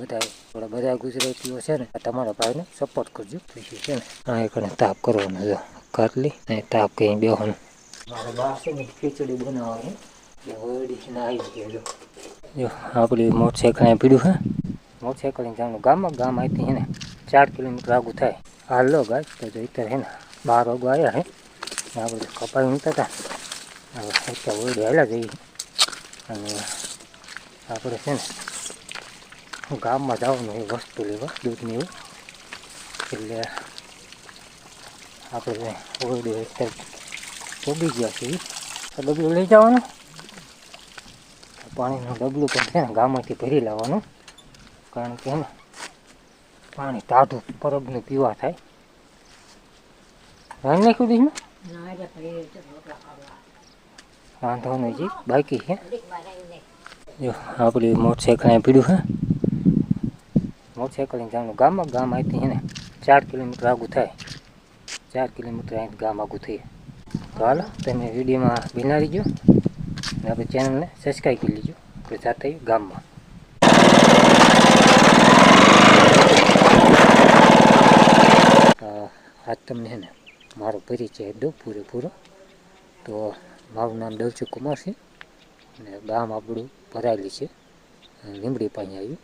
બધા થોડા બધા ગુજરાતીઓ છે ને તમારા ભાઈને સપોર્ટ કરજો. પછી છે ને, આ એક તાપ કરવાનો છે. કાટલી તાપ કઈ બેહવાનું મારે બા ને ખીચડી બનાવવાની. એ આવી ગયો, જો. જો આપણી પીડ્યું હે મોટરસાઇકલ જવાનું ગામમાં ગામ આવી હે ને, ચાર કિલોમીટર આગું થાય. હાલ ગાય, તો જોઈતર હે ને, બાર વાગો આવ્યા હે આપણે કપાઈ મૂકતા હતા હવે અત્યારે વળી જઈએ. અને આપણે છે ને ગામમાં જવાનું એ વસ્તુ લેવા દૂધની એવું એટલે આપણે ઓરડી અત્યારે ગયા છીએ તો ડબલું લઈ જવાનું પાણીનું ડબલું પણ છે ને ગામમાંથી ભરી લાવવાનું કારણ કે ને પાણી ટાઢું પરબનું પીવા થાય રાન નાખ્યું દીધું વાંધો નહીં જી બાકી છે જો આપણી મોટરસાઇકલ પીડ્યું છે મોટરસાઇકલ જવાનું ગામમાં ગામ અહીંથી એને ચાર કિલોમીટર આગું થાય. ચાર કિલોમીટર અહીં ગામ આગું થઈએ. તો હાલો, તમે વિડીયોમાં બિનારી જો અને આપણે ચેનલને સબસ્ક્રાઈબ કરી લીજો. આપણે જાતા ગામમાં. આજ તમને ને મારો પરિચય દો પૂરેપૂરો. તો મારું નામ દવચુ કુમાર છે અને ગામ આપણું ભરાયેલી છે. લીંબડી પાસે આવ્યું.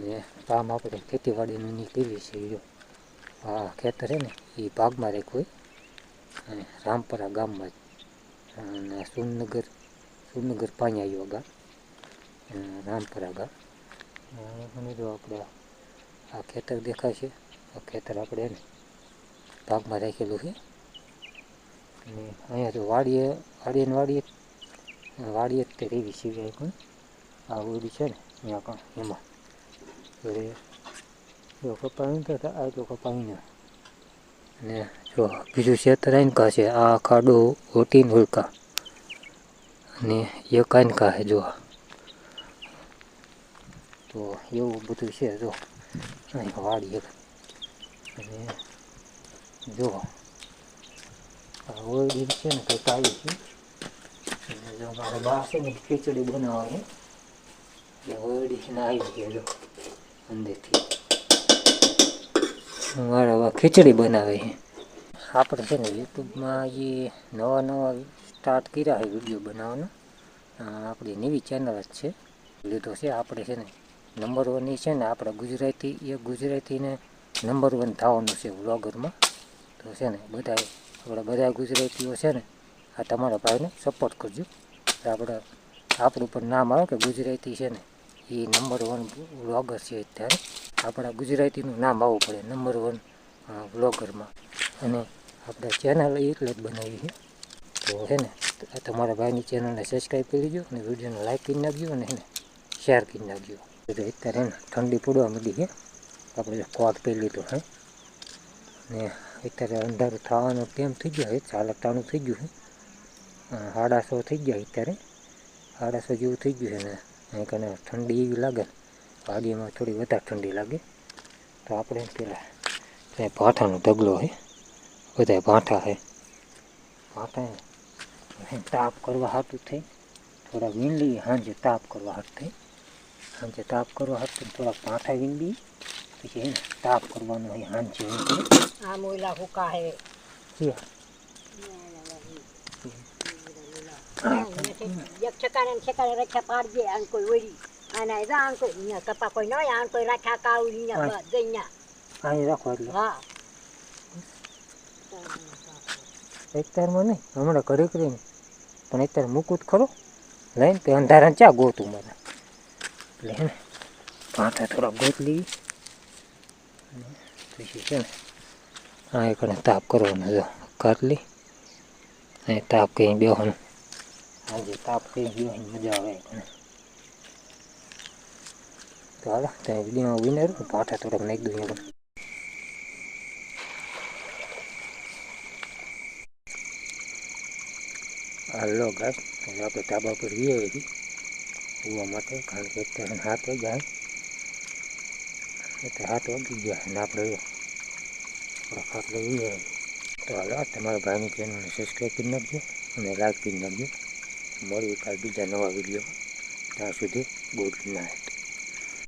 ને કામ આપણે ખેતીવાડીનું ની કરીએ છીએ જો. આ ખેતર છે ને એ ભાગમાં રાખ્યું હોય રામપરા ગામમાં જ. અને સુરનગર સુરનગર પાણી આવ્યું ગામ રામપરા ગામ. અને જો આપણે આ ખેતર દેખાય છે આ ખેતર આપણે એને ભાગમાં રાખેલું છે. અને અહીંયા જો વાડીએ વાડીએ ને વાડીએ વાડીએ જ તે રેવી સિવાય પણ આ ઓડી છે ને, અહીંયા પણ એમાં. એટલે લોકો પાણી તો આ તો કપાવી અને જો બીજું ખેતર આઈનકા છે આ ખાડો ઓટીન ઉલકા અને એક આઈનકા છે જો તો એવું બધું છે જો અહીં વાડી એક અને જો આ ઓરડી છે ને કંઈક આવી છે અને જો મારે બા છે ને ખીચડી બનાવવાની ઓરડી ને આવી ગયા જો અંદરથી. મારા બા ખીચડી બનાવે છે. આપણે છે ને યુટ્યુબમાં જે નવા નવા સ્ટાર્ટ કર્યા છે વીડિયો બનાવવાનો. આપણી નવી ચેનલ જ છે. લીધો છે આપણે છે ને નંબર વનની છે ને આપણે ગુજરાતી, એ ગુજરાતીને નંબર વન થવાનું છે વ્લોગરમાં તો છે ને બધા, આપણે બધા ગુજરાતીઓ છે ને આ તમારા ભાઈને સપોર્ટ કરજો. આપણે, આપણું પણ નામ આવે કે ગુજરાતી છે ને. એ નંબર વન વ્લોગર છે અત્યારે. આપણા ગુજરાતીનું નામ આવવું પડે નંબર વન વ્લોગરમાં અને આપણે ચેનલ એટલે જ બનાવી છે. તો છે ને તમારા ભાઈની ચેનલને સબસ્ક્રાઈબ કરી લેજો અને વિડીયોને લાઈક કરી નાખજો અને એને શેર કરી નાખજો. એટલે અત્યારે ઠંડી પડવા માંડી છે. આપણે કોટ પહેરી લીધો હે. ને અત્યારે અંધારું થવાનો ટાઈમ થઈ ગયો? છે ચાલકતાનું થઈ ગયું છે. સાડા સો થઈ ગયા અત્યારે. સાડા સો જેવું થઈ ગયું છે ને. અહીં કને ઠંડી એવી લાગે ને વાડીમાં થોડી વધારે ઠંડી લાગે. તો આપણે પેલા ત્યાં ભાઠાનો ઢગલો છે બધા ભાઠા છે ભાઠા હે તાપ કરવા હાટું થઈ થોડા વીંડી સાંજે તાપ કરવા હાટું થઈ. સાંજે તાપ કરવા હાટું થોડાક ભાઠા વીંડી પછી હે ને તાપ કરવાનો હોય સાંજે વીંડી આ મોયલા હુકા હે. છે એક ઠેકાણે ને ઠેકાણે રખ્યા પાડજે આન કોઈ ઓરી આના એ આન કોઈ અહીંયા કપા કોઈ ન હોય આન કોઈ રાખ્યા કાવ અહીંયા હા. બસ જઈ અહીં રાખો એટલે હા અત્યારમાં નહીં હમણાં ઘરે કરીને પણ અત્યારે મૂકું જ ખરો લઈને તે અંધારા ચા ગોતું મારે એટલે હે ને પાટા થોડા ગોત લેવી અને પછી છે ને આ એક તાપ કરવાનો જો કાટલી અને તાપ કઈ બેહવાનું આજે તાપ કઈ ગયો મજા આવે તો હાલો ત્યાં વિડીયોમાં વિનર પાટા થોડાક નાખી દઉં અહીંયા હાલો ગાય હવે આપણે ધાબા પર વી આવી હતી ઉવા માટે કારણ કે અત્યારે હાથ વાગ્યા એટલે હાથ વાગી ગયા અને આપણે થોડા ખાટલો આવી તો હાલો તમારા ભાઈની ચેનલને સબસ્ક્રાઈબ કરી નાખજો અને લાઈક કરી નાખજો મળીએ કાલ બીજા નવા વીડિયો. ત્યાં સુધી ગુડ નાઇટ